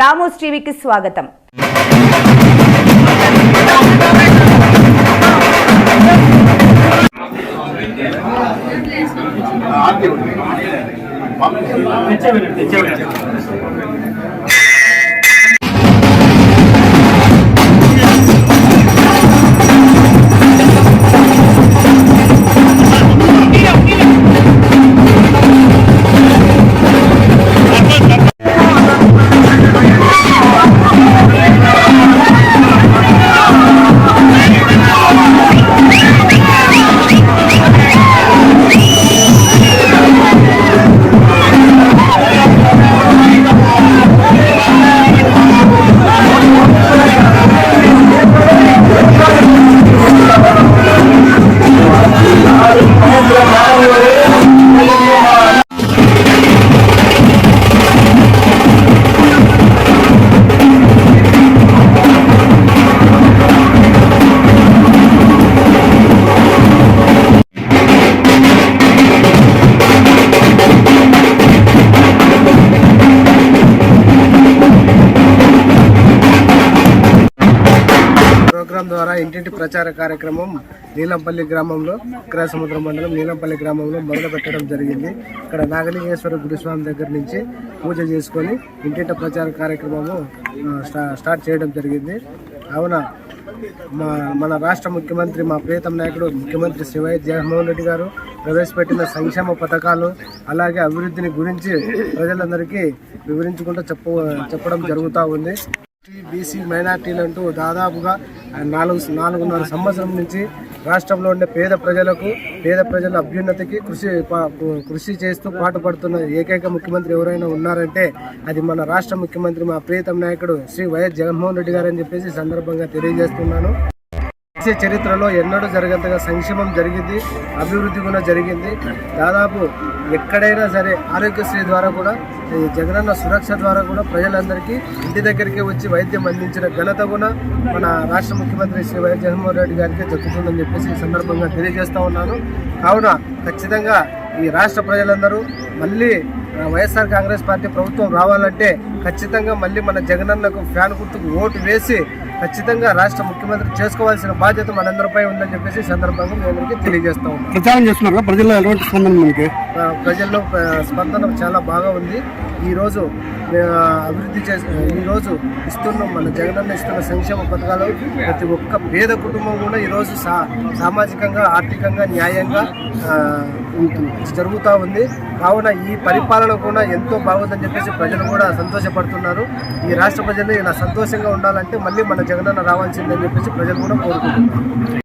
Ramos టీవీకి స్వాగతం. Programme ద్వారా ఇంటింటి ప్రచార కార్యక్రమం నీలంపల్లి గ్రామంలో సముద్రం మండలం నీలంపల్లి గ్రామంలో మొదలు పెట్టడం జరిగింది. ఇక్కడ నాగలింగేశ్వర గురుస్వామి దగ్గర నుంచి పూజ చేసుకొని ఇంటింటి ప్రచార కార్యక్రమము స్టా- స్టార్ట్ చేయడం జరిగింది. అవున? మా మన రాష్ట్ర ముఖ్యమంత్రి మా ప్రీతం నాయకుడు ముఖ్యమంత్రి శ్రీ జగన్మోహన్ రెడ్డి గారు ప్రవేశపెట్టిన సంక్షేమ పథకాలు అలాగే అభివృద్ధిని గురించి ప్రజలందరికీ వివరించుకుంటూ చెప్ప చెప్పడం జరుగుతూ ఉంది. బీసీ మైనార్టీలు అంటూ దాదాపుగా నాలుగు నాలుగున్నర సంవత్సరం నుంచి రాష్ట్రంలో ఉండే పేద ప్రజలకు పేద ప్రజల అభ్యున్నతికి కృషి కృషి చేస్తూ పాటుపడుతున్న ఏకైక ముఖ్యమంత్రి ఎవరైనా ఉన్నారంటే అది మన రాష్ట్ర ముఖ్యమంత్రి మా ప్రీతం నాయకుడు శ్రీ వైఎస్ జగన్మోహన్ రెడ్డి గారు అని చెప్పేసి సందర్భంగా తెలియజేస్తున్నాను. దేశ చరిత్రలో ఎన్నడూ జరగంతగా సంక్షేమం జరిగింది అభివృద్ధి కూడా జరిగింది. దాదాపు ఎక్కడైనా సరే ఆరోగ్యశ్రీ ద్వారా కూడా ఈ జగనన్న సురక్ష ద్వారా కూడా ప్రజలందరికీ ఇంటి దగ్గరికి వచ్చి వైద్యం అందించిన ఘనత కూడా మన రాష్ట్ర ముఖ్యమంత్రి శ్రీ వైఎస్ జగన్మోహన్ రెడ్డి గారికి దక్కుతుందని చెప్పేసి ఈ సందర్భంగా తెలియజేస్తూ ఉన్నాను. కావున ఖచ్చితంగా ఈ రాష్ట్ర ప్రజలందరూ మళ్ళీ వైఎస్ఆర్ కాంగ్రెస్ పార్టీ ప్రభుత్వం రావాలంటే ఖచ్చితంగా మళ్ళీ మన జగనన్నకు ఫ్యాన్ గుర్తుకు ఓటు వేసి ఖచ్చితంగా రాష్ట్ర ముఖ్యమంత్రి చేసుకోవాల్సిన బాధ్యత మనందరిపై ఉందని చెప్పేసి సందర్భంగా మీ అందరికీ తెలియజేస్తా ఉన్నాం. ప్రచారం చేస్తున్నారు? ప్రజల్లో స్పందన మనకి? ప్రజల్లో స్పందన చాలా బాగా ఉంది. ఈరోజు అభివృద్ధి చేసి ఈరోజు ఇస్తున్న మన జగనన్న ఇస్తున్న సంక్షేమ పథకాలు ప్రతి ఒక్క పేద కుటుంబం కూడా ఈరోజు సా సామాజికంగా ఆర్థికంగా న్యాయంగా జరుగుతూ ఉంది. కావున ఈ పరిపాలన కూడా ఎంతో బాగుందని చెప్పేసి ప్రజలు కూడా సంతోషపడుతున్నారు. ఈ రాష్ట్ర ప్రజలు ఇలా సంతోషంగా ఉండాలంటే మళ్ళీ మన జగనన్న రావాల్సిందని చెప్పేసి ప్రజలు కూడా కోరుకుంటున్నారు.